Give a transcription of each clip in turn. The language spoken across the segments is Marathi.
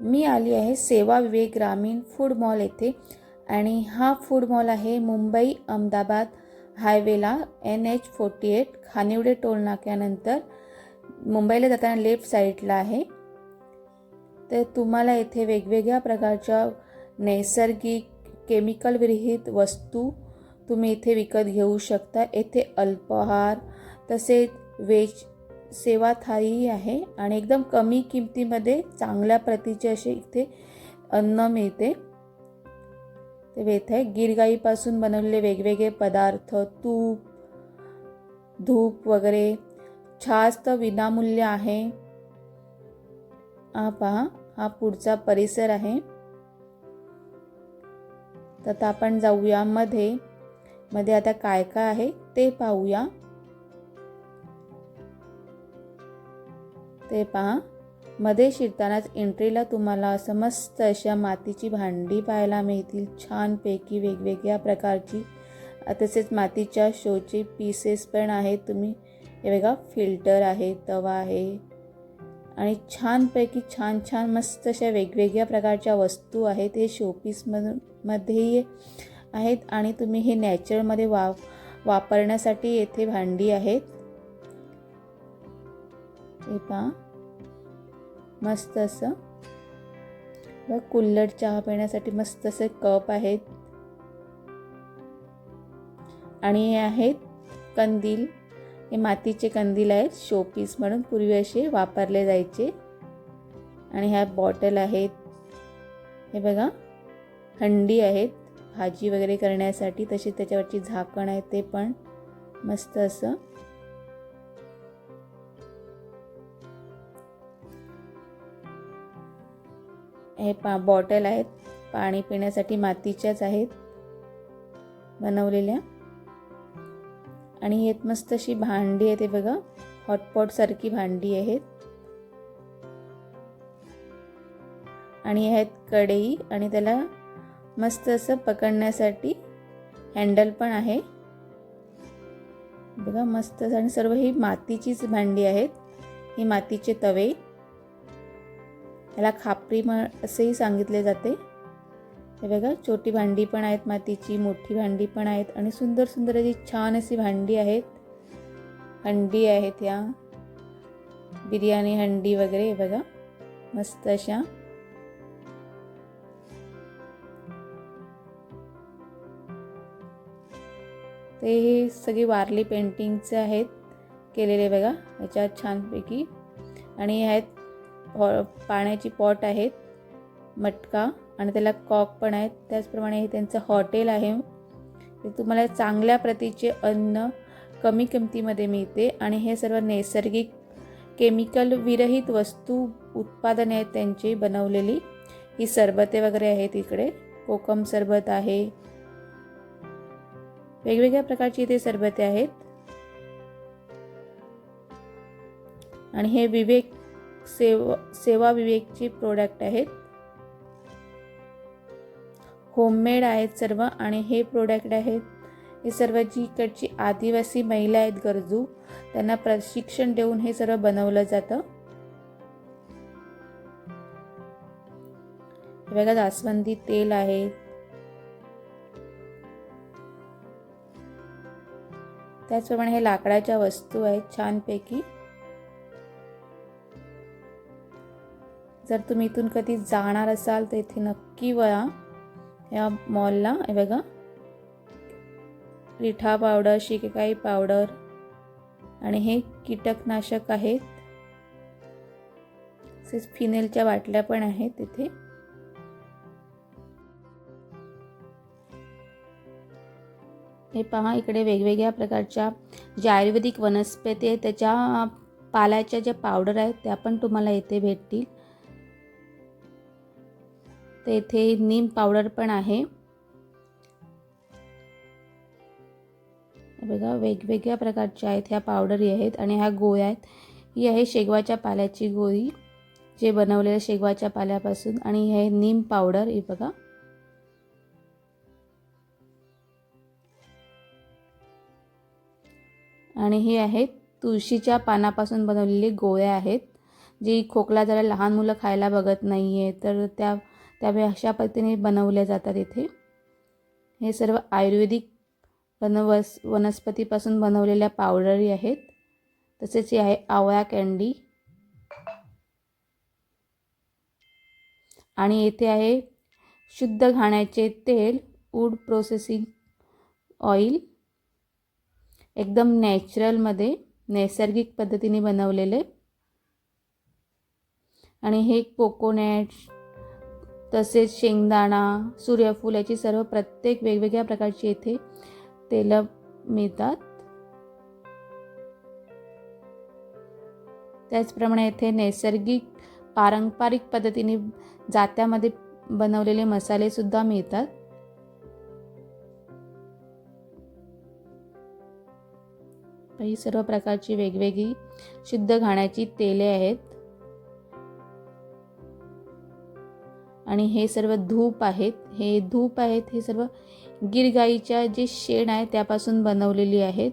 मी आली आहे सेवा विवेक ग्रामीण फूड मॉल येथे आणि हा फूड मॉल आहे Mumbai Ahmedabad हायवेला N H forty eight Khanivade toll नाक्यानंतर. मुंबईला जाताना लेफ्ट साईडला आहे. तर तुम्हाला येथे वेगवेगळ्या प्रकारच्या नैसर्गिक केमिकल विरहित वस्तू तुम्ही इथे विकत घेऊ शकता. येथे अल्पाहार तसेच वेज सेवा थाळी आहे आणि एकदम कमी किमतीमध्ये चांगल्या प्रतीचे असे इथे अन्न मिळते. ते येत आहे. गिरगाईपासून बनवलेले वेगवेगळे पदार्थ तूप धूप वगैरे. छास तर विनामूल्य आहे. हा पहा हा पुढचा परिसर आहे. तर आता आपण जाऊया मध्ये. मध्ये आता काय काय आहे ते पाहूया. ते पहा. मध्ये शिरतानाच एंट्रीला तुम्हाला असं मस्त अशा मातीची भांडी पाहायला मिळतील. छानपैकी वेगवेगळ्या प्रकारची तसेच मातीच्या शोचे पीसेस पण आहेत. तुम्ही हे बघा फिल्टर आहे तवा आहे. आणि छानपैकी छान छान मस्त अशा वेगवेगळ्या प्रकारच्या वस्तू आहेत. हे शोपीसमधून मध्येही आहेत. आणि तुम्ही हे नॅचरलमध्ये वा वापरण्यासाठी येथे भांडी आहेत. हे पहा. मस्त असं. बघ कुल्लड चहा पिण्यासाठी मस्त असे कप आहेत. आणि हे आहेत कंदील. हे मातीचे कंदील आहेत शोपीस म्हणून पूर्वी असे वापरले जायचे. आणि ह्या बॉटल आहेत. हे बघा हंडी आहेत. भाजी वगैरे करण्यासाठी तसे त्याच्यावरची झाकण आहे ते पण. मस्त असं. हे पा बॉटल आहेत. पाणी पिण्यासाठी मातीच्याच आहेत. बनवलेल्या. आणि हे मस्त अशी भांडी आहे ते बघा. हॉटपॉटसारखी भांडी आहेत. आणि आहेत कढई आणि त्याला मस्त असं पकडण्यासाठी हँडल पण आहे. बघा मस्त आणि सर्व ही मातीचीच भांडी आहेत. ही मातीचे तवे. याला खापरी म असेही सांगितले जाते. हे बघा छोटी भांडी पण आहेत मातीची मोठी भांडी पण आहेत आणि सुंदर सुंदर अशी छान अशी भांडी आहेत. हंडी आहेत या. बिर्याणी हंडी वगैरे हे बघा मस्त अशा. ते हे सगळी वारली पेंटिंगचे आहेत केलेले बघा याच्यात छानपैकी. आणि आहेत आहेत पाण्याची पॉट आहेत मटका आणि त्याला कॉक पण आहेत. त्याचप्रमाणे हे त्यांचं हॉटेल आहे. ते तुम्हाला चांगल्या प्रतीचे अन्न कमी किमतीमध्ये मिळते आणि हे सर्व नैसर्गिक केमिकल विरहित वस्तू उत्पादने आहेत त्यांची बनवलेली. ही सरबते वगैरे आहेत इकडे. कोकम सरबत आहे. वेगवेगळ्या प्रकारची इथे सरबते आहेत. आणि हे विवेक सेवा सेवा विवेकची प्रोडक्ट आहेत. होममेड आहेत सर्व आणि हे प्रोडक्ट आहेत. हे सर्व जी इकडची आदिवासी महिला आहेत गरजू त्यांना प्रशिक्षण देऊन हे सर्व बनवलं जातं. बघा जास्वंदी तेल आहे. त्याचप्रमाणे हे लाकडाच्या वस्तू आहेत छानपैकी. जर तुम्ही इथून कधी जाणार असाल तर इथे नक्की वळा. या मॉलला हे बघा. रिठा पावडर शिकेकाई पावडर आणि हे कीटकनाशक आहेत तसेच फिनेलच्या बाटल्या पण आहेत तिथे हे पहा इकडे वेगवेगळ्या प्रकारच्या ज्या आयुर्वेदिक वनस्पती आहेत त्याच्या पाल्याच्या ज्या पावडर आहेत त्या पण तुम्हाला येथे भेटतील. तर इथे नीम पावडर पण आहे. बघा वेगवेगळ्या प्रकारच्या आहेत ह्या पावडरी आहेत आणि ह्या गोळ्या आहेत. ही आहे शेगवाच्या पाल्याची गोळी जे बनवलेलं शेगवाच्या पाल्यापासून. आणि हे नीम पावडर ही बघा. आणि हे आहेत तुळशीच्या पानापासून बनवलेले गोळ्या आहेत. जी खोकला जरा लहान मुलं खायला बघत नाही आहे तर त्या त्यावेळी अशा पद्धतीने बनवल्या जातात इथे. हे सर्व आयुर्वेदिक वनवस वनस्पतीपासून बनवलेल्या पावडरी आहेत. तसेच हे आहे आवळा कँडी. आणि येथे आहे शुद्ध घाण्याचे तेल वूड प्रोसेसिंग ऑइल. एकदम नॅचरलमध्ये नैसर्गिक पद्धतीने बनवलेले. आणि हे कोकोनट तसेच शेंगदाणा सूर्यफूल याची सर्व प्रत्येक वेगवेगळ्या प्रकारची येथे तेलं मिळतात. त्याचप्रमाणे येथे नैसर्गिक पारंपरिक पद्धतीने जात्यामध्ये बनवलेले मसाले सुद्धा मिळतात. ही सर्व प्रकारची वेगवेगळी शुद्ध घाण्याची तेले आहेत. आणि हे सर्व धूप आहेत. हे धूप आहेत हे सर्व गिरगाईच्या जे शेण आहे त्यापासून बनवलेली आहेत.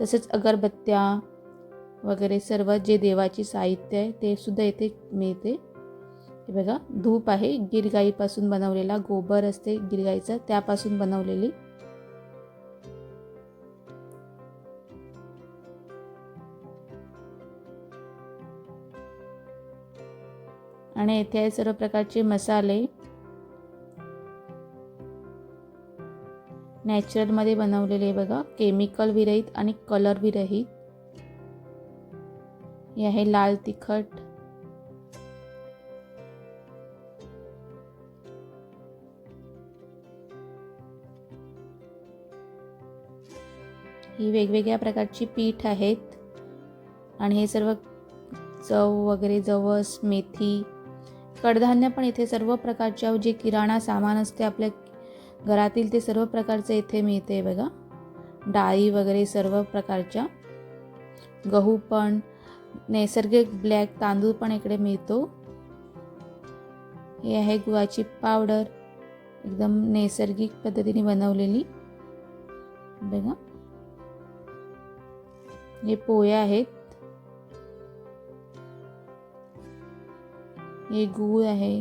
तसेच अगरबत्त्या वगैरे सर्व जे देवाची साहित्य आहे ते सुद्धा येथे मिळते. हे बघा धूप आहे. गिरगाईपासून बनवलेला गोबर असते गिरगाईचं त्यापासून बनवलेली आणि येथे आहे सर्व प्रकारचे मसाले. नॅचरलमध्ये बनवलेले बघा. केमिकल विरहित आणि कलर विरहित हे आहे लाल तिखट. ही वेगवेगळ्या प्रकारची पीठ आहेत. आणि हे सर्व चव वगैरे जवस मेथी कडधान्य पण इथे सर्व प्रकारच्या जे किराणा सामान असते आपल्या घरातील ते सर्व प्रकारचं इथे मिळते बघा. डाळी वगैरे सर्व प्रकारच्या. गहू पण नैसर्गिक ब्लॅक तांदूळ पण इकडे मिळतो. हे आहे गुळाची पावडर एकदम नैसर्गिक पद्धतीने बनवलेली. बघा. हे पोहे आहेत. हे गूळ आहे.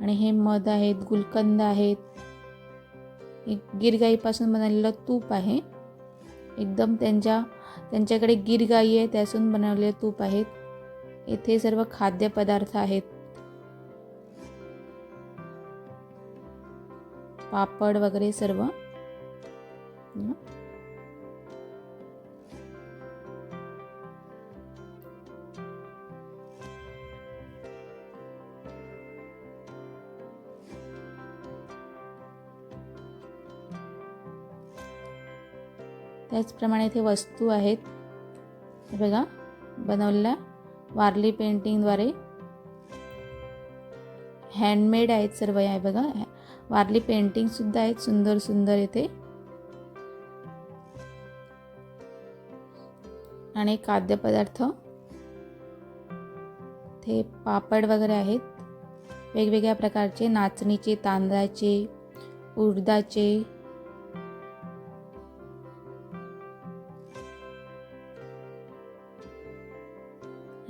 आणि हे मध आहेत गुलकंद आहेत. एक गिरगाईपासून बनवलेलं तूप आहे. एकदम त्यांच्या त्यांच्याकडे गिरगाई आहे त्यासून बनवलेले तूप आहेत येथे सर्व खाद्यपदार्थ आहेत. पापड वगैरे सर्व. त्याचप्रमाणे इथे वस्तू आहेत. हे बघा बनवलेल्या वारली पेंटिंगद्वारे. हँडमेड आहेत सर्व आहे बघा. वारली पेंटिंगसुद्धा आहेत सुंदर सुंदर इथे. आणि खाद्यपदार्थ ते पापड वगैरे आहेत. वेगवेगळ्या प्रकारचे नाचणीचे तांदळाचे उडदाचे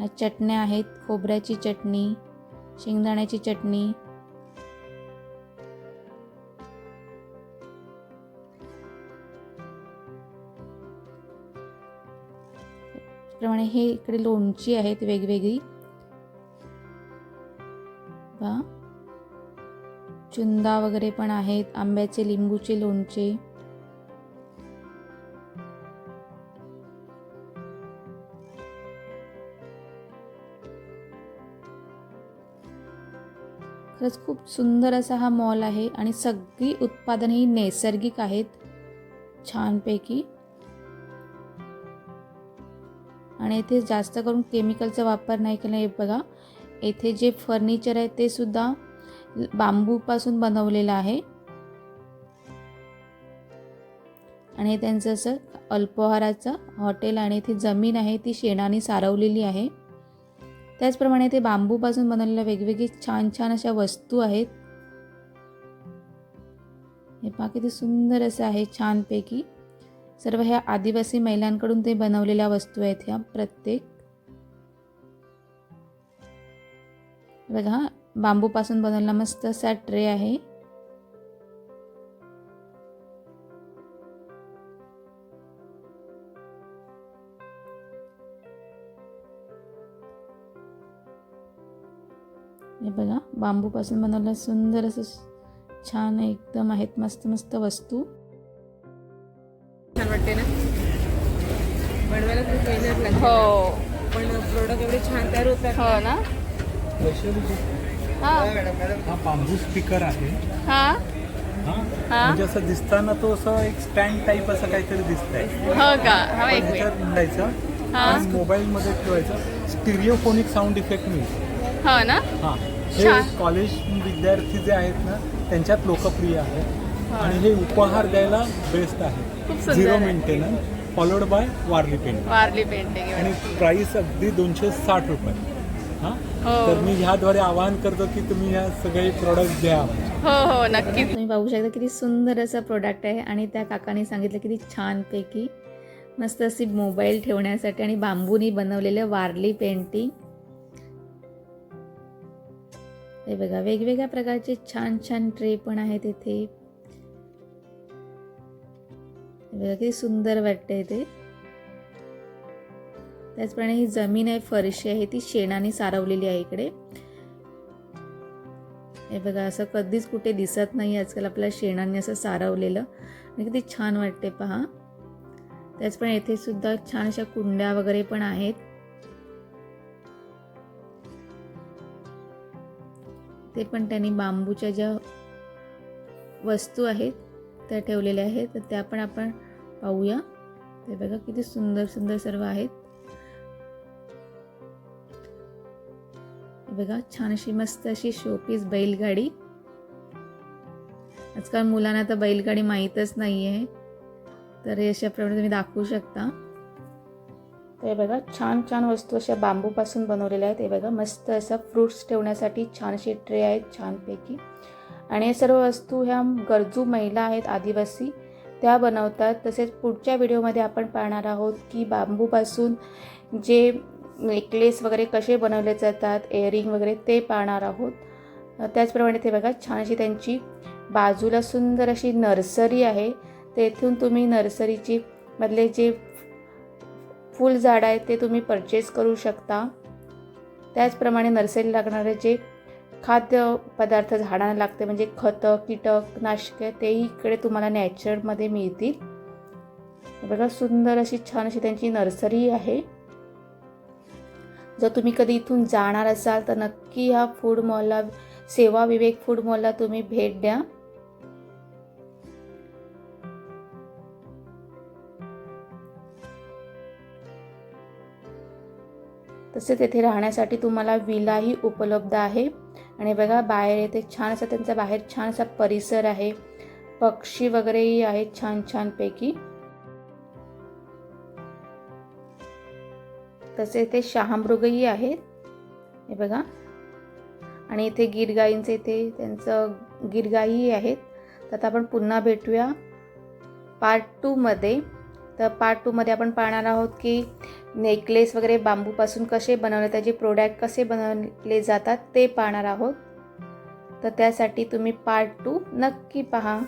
ह्या चटण्या आहेत खोबऱ्याची चटणी शेंगदाण्याची चटणी. प्रमाणे हे इकडे लोणची आहेत वेगवेगळी. चुंदा वगैरे पण आहेत आंब्याचे लिंबूचे लोणचे. खरंच खूप सुंदर असा हा मॉल आहे आणि सगळी उत्पादने ही नैसर्गिक आहेत. छानपैकी. आणि इथे जास्त करून केमिकलचा वापर नाही केला हे बघा. येथे जे फर्निचर आहे ते सुद्धा बांबूपासून बनवलेलं आहे. आणि त्यांचं असं अल्पहाराचं हॉटेल आणि इथे जमीन आहे ती शेणाने सारवलेली आहे. त्याचप्रमाणे ते बांबूपासून बनवलेल्या वेगवेगळी छान छान अशा वस्तू आहेत. हे पहा किती सुंदर असं आहे छानपैकी. सर्व ह्या आदिवासी महिलांकडून ते बनवलेल्या वस्तू आहेत ह्या प्रत्येक. बघा बांबूपासून बनवलेला मस्त असा ट्रे आहे. बांबूपासून बनवलेलं सुंदर असं छान एकदम आहेत मस्त मस्त वस्तू. छान वाटते ना? बनवायला खूप मेहनत लागते हो. पण प्रोडक्ट एवढे छान तयार होतात हो ना? हा. हा बांबू स्पीकर आहे. हा? हा? हा? म्हणजे असं दिसताना तो असं एक स्टँड टाईप असं काहीतरी दिसतंय. हो का? हा एक त्याच्यात मिनिट. निघायचं हा. आणि मोबाईलमध्ये ठेवायचं. स्टिरिओफोनिक साऊंड इफेक्ट मिळतो. हो ना? हा. हे छान. कॉलेज विद्यार्थी जे आहेत ना त्यांच्यात लोकप्रिय आहे आणि हे उपहार द्यायला बेस्ट आहे. Zero. Maintenance followed by Warli paint Warli painting आणि प्राइस अगदी दोनशे साठ रुपये. हा? हो. तर मी ह्याद्वारे आवाहन करतो की तुम्ही ह्या सगळे प्रोडक्ट घ्या हो हो नक्कीच. तुम्ही पाहू शकता किती सुंदर असं प्रोडक्ट आहे आणि त्या काकाने सांगितलं किती छानपैकी मस्त अशी मोबाईल ठेवण्यासाठी आणि बांबूनी बनवलेलं वारली पेंटिंग हे बघा वेगवेगळ्या प्रकारचे छान छान ट्रे पण आहेत इथे. बघा किती सुंदर वाटते ते. त्याचप्रमाणे ही जमीन आहे फरशी आहे ती शेणाने सारवलेली आहे इकडे. हे बघा असं कधीच कुठे दिसत नाही आजकाल आपल्या शेणाने असं सारवलेलं. आणि किती छान वाटते पहा. त्याचप्रमाणे इथे सुद्धा छान अशा कुंड्या वगैरे पण आहेत. ते पण त्यांनी बांबूच्या ज्या वस्तू आहेत त्या ठेवलेल्या आहेत. तर त्या पण आपण पाहूया. ते बघा किती सुंदर सुंदर सर्व आहेत. बघा छान अशी मस्त अशी शोपीस बैलगाडी. आजकाल मुलांना तर बैलगाडी माहीतच नाही आहे तर अशाप्रमाणे अशा प्रमाणे तुम्ही दाखवू शकता. तर हे बघा छान छान वस्तू अशा बांबूपासून बनवलेल्या आहेत. हे बघा मस्त असं फ्रुट्स ठेवण्यासाठी छानशी ट्रे आहेत छानपैकी. आणि हे सर्व वस्तू ह्या गरजू महिला आहेत आदिवासी. त्या बनवतात. तसेच पुढच्या व्हिडिओमध्ये आपण पाहणार आहोत की बांबूपासून जे नेकलेस वगैरे कसे बनवले जातात एअरिंग वगैरे ते पाहणार आहोत. त्याचप्रमाणे ते बघा छान अशी त्यांची बाजूला सुंदर अशी नर्सरी आहे. तेथून तुम्ही नर्सरीची मधले जे फुल झाड आहेत ते तुम्ही परचेस करू शकता. त्याचप्रमाणे नर्सरी लागणारे जे खाद्य पदार्थ झाडांना लागते म्हणजे खतं कीटकनाशके तेही इकडे तुम्हाला नॅचरमध्ये मिळतील. बघा सुंदर अशी छान अशी त्यांची नर्सरी आहे. जर तुम्ही कधी इथून जाणार असाल तर नक्की ह्या फूड मॉलला सेवा विवेक फूड मॉलला तुम्ही भेट द्या. तसेच तेथे राहण्यासाठी तुम्हाला विलाही उपलब्ध आहे. आणि बघा बाहेर येथे छान असा त्यांचा बाहेर छान असा परिसर आहे. पक्षी वगैरेही आहेत छान छानपैकी तसे इथे शहामृगही आहेत. हे बघा. आणि इथे गिरगाईंचे इथे त्यांचं गिरगाईही आहेत. तर आता आपण पुन्हा भेटूया पार्ट टूमध्ये तर पार्ट टूमध्ये आपण पाहणार आहोत की नेकलेस वगैरे बांबूपासून कसे बनवले त्याचे प्रोडक्ट कसे बनवले जातात ते पाहणार आहोत. तर त्यासाठी तुम्ही पार्ट टू नक्की पहा.